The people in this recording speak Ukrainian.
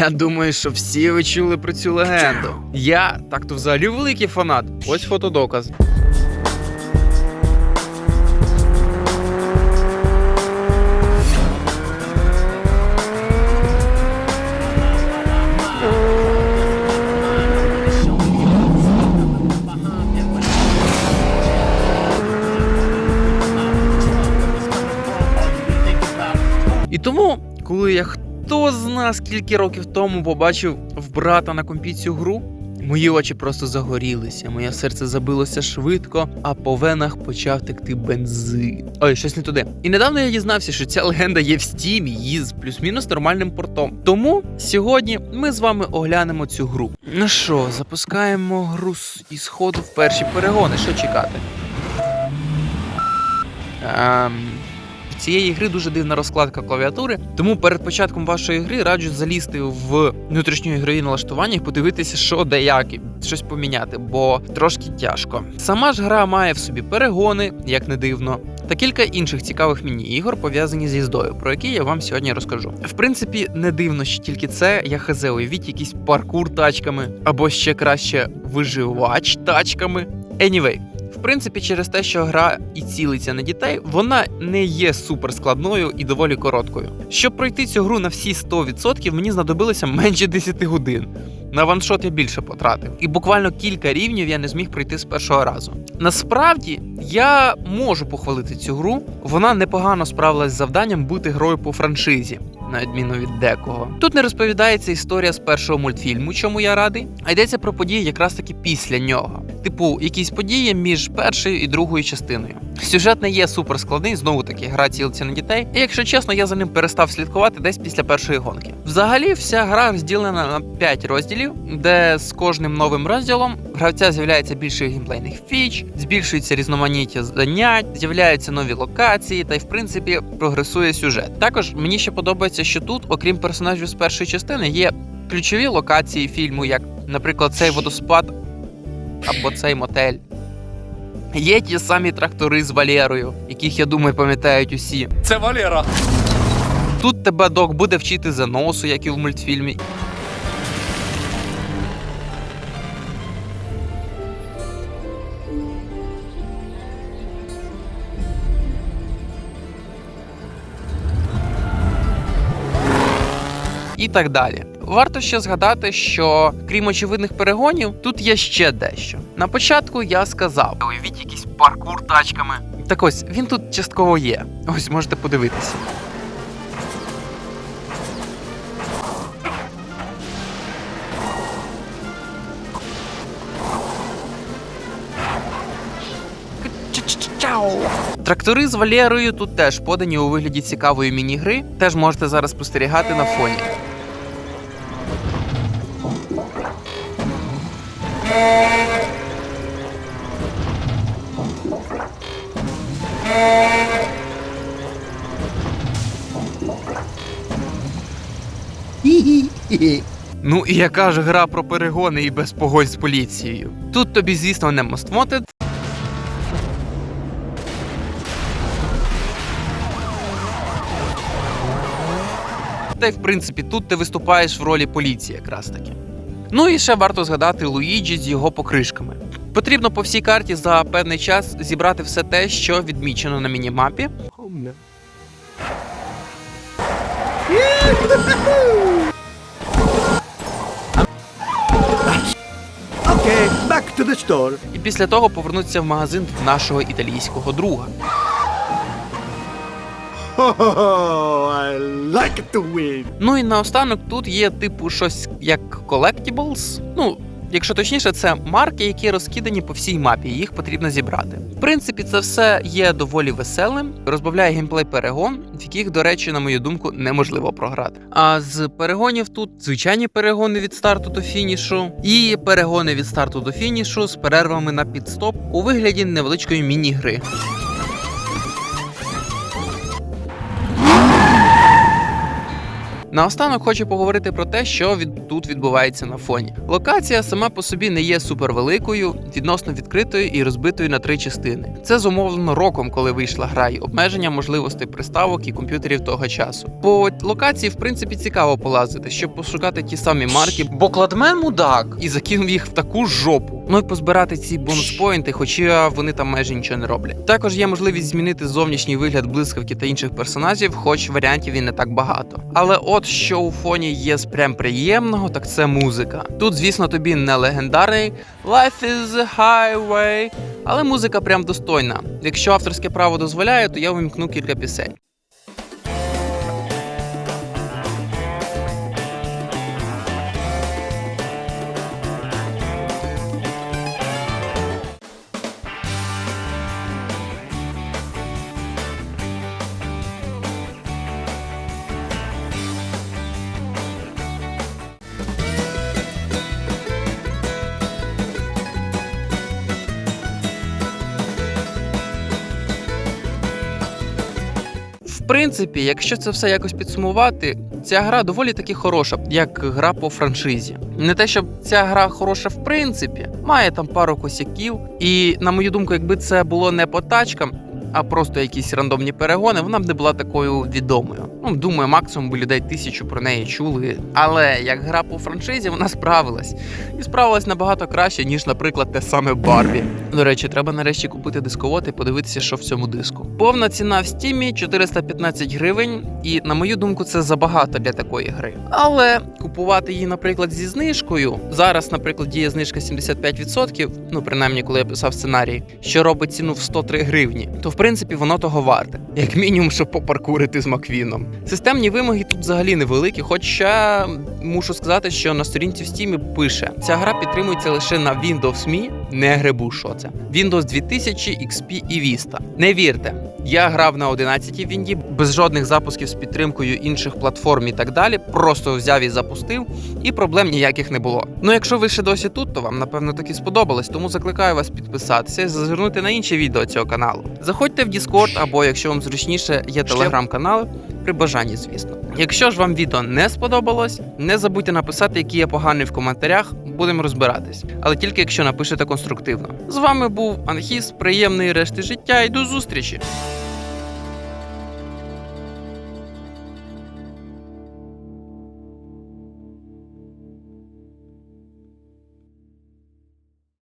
Я думаю, що всі ви чули про цю легенду. Я так то взагалі великий фанат. Ось фотодоказ. І тому, коли я хто зна скільки років тому побачив в брата на компі цю гру, мої очі просто загорілися, моє серце забилося швидко, а по венах почав текти бензин. Ой, щось не туди. І недавно я дізнався, що ця легенда є в стімі, її з плюс-мінус нормальним портом. Тому сьогодні ми з вами оглянемо цю гру. Ну що, запускаємо гру з ходу в перші перегони. Що чекати? Ем, цієї гри дуже дивна розкладка клавіатури, тому перед початком вашої гри раджу залізти в внутрішньоігрові налаштування і подивитися, що де як, і щось поміняти, бо трошки тяжко. Сама ж гра має в собі перегони, як не дивно. Та кілька інших цікавих міні-ігор пов'язані з їздою, про які я вам сьогодні розкажу. В принципі, не дивно, що тільки це я хз, уявіть якийсь паркур тачками, або ще краще виживач тачками. Anyway, в принципі, через те, що гра і цілиться на дітей, вона не є супер складною і доволі короткою. Щоб пройти цю гру на всі 100%, мені знадобилося менше 10 годин. На ваншот я більше потратив, і буквально кілька рівнів я не зміг пройти з першого разу. Насправді я можу похвалити цю гру. Вона непогано справилась з завданням бути грою по франшизі, на відміну від декого. Тут не розповідається історія з першого мультфільму, чому я радий, а йдеться про події якраз таки після нього. Типу, якісь події між першою і другою частиною. Сюжет не є супер складний, знову таки гра цілиться на дітей. І якщо чесно, я за ним перестав слідкувати десь після першої гонки. Взагалі, вся гра розділена на 5 розділів, де з кожним новим розділом гравця з'являється більше геймплейних фіч, збільшується різноманіття занять, з'являються нові локації, та й в принципі прогресує сюжет. Також мені ще подобається, що тут, окрім персонажів з першої частини, є ключові локації фільму, як, наприклад, цей водоспад або цей мотель. Є ті самі трактори з Валерою, яких я думаю пам'ятають усі. Це Валера. Тут тебе док буде вчити заносу, як і в мультфільмі. І так далі. Варто ще згадати, що крім очевидних перегонів, тут є ще дещо. На початку я сказав: уявіть якийсь паркур тачками. Так ось він тут частково є. Ось можете подивитися. Трактори з Валерою тут теж подані у вигляді цікавої міні-гри. Теж можете зараз спостерігати на фоні. Ну і яка ж гра про перегони і без погонь з поліцією? Тут тобі, звісно, не Wanted, Та й в принципі тут ти виступаєш в ролі поліції якраз таки. Ну і ще варто згадати Луїджі з його покришками. Потрібно по всій карті за певний час зібрати все те, що відмічено на мінімапі. Okay, back to the store. І після того повернутися в магазин нашого італійського друга. Oh, I like to win. Ну і наостанок тут є типу щось як collectibles. Ну, якщо точніше, це марки, які розкидані по всій мапі, їх потрібно зібрати. В принципі, це все є доволі веселим, розбавляє геймплей перегон, в яких, до речі, на мою думку, неможливо програти. А з перегонів тут звичайні перегони від старту до фінішу, і перегони від старту до фінішу з перервами на підстоп у вигляді невеличкої міні-гри. Наостанок хочу поговорити про те, що від тут відбувається на фоні. Локація сама по собі не є супервеликою, відносно відкритою і розбитою на три частини. Це зумовлено роком, коли вийшла гра, і обмеження можливостей приставок і комп'ютерів того часу. По локації, в принципі, цікаво полазити, щоб пошукати ті самі марки, бо кладмен мудак і закинув їх в таку жопу. Ну і позбирати ці бонус-поінти, хоча вони там майже нічого не роблять. Також є можливість змінити зовнішній вигляд блискавки та інших персонажів, хоч варіантів і не так багато. Але от що у фоні є з прям приємного, так це музика. Тут, звісно, тобі не легендарний Life is a highway, але музика прям достойна. Якщо авторське право дозволяє, то я вимкну кілька пісень. Принципі, якщо це все якось підсумувати, ця гра доволі таки хороша, як гра по франшизі. Не те, щоб ця гра хороша в принципі, має там пару косяків. І на мою думку, якби це було не по тачкам, а просто якісь рандомні перегони, вона б не була такою відомою. Ну, думаю, максимум би людей тисячу про неї чули. Але як гра по франшизі, вона справилась. І справилась набагато краще, ніж, наприклад, те саме Барбі. До речі, треба нарешті купити дисковод і подивитися, що в цьому диску. Повна ціна в стімі 415 гривень, і на мою думку, це забагато для такої гри. Але купувати її, наприклад, зі знижкою. Зараз, наприклад, діє знижка 75%, ну принаймні, коли я писав сценарій, що робить ціну в 103 гривні, то в принципі воно того варте, як мінімум, щоб попаркурити з Маквіном. Системні вимоги тут взагалі невеликі, хоча мушу сказати, що на сторінці в Steam пише: ця гра підтримується лише на Windows Me, не грибу, що це. Windows 2000, XP і Vista. Не вірте, я грав на 11-й Вінді без жодних запусків з підтримкою інших платформ і так далі. Просто взяв і запустив, і проблем ніяких не було. Ну якщо ви ще досі тут, то вам напевно таки сподобалось, тому закликаю вас підписатися і зазирнути на інші відео цього каналу. Заходьте в Discord або якщо вам зручніше, є телеграм-канал при бажанні, звісно. Якщо ж вам відео не сподобалось, не забудьте написати, який я поганий в коментарях, будемо розбиратись. Але тільки якщо напишете конструктивно. З вами був Анхіс, приємної решти життя і до зустрічі!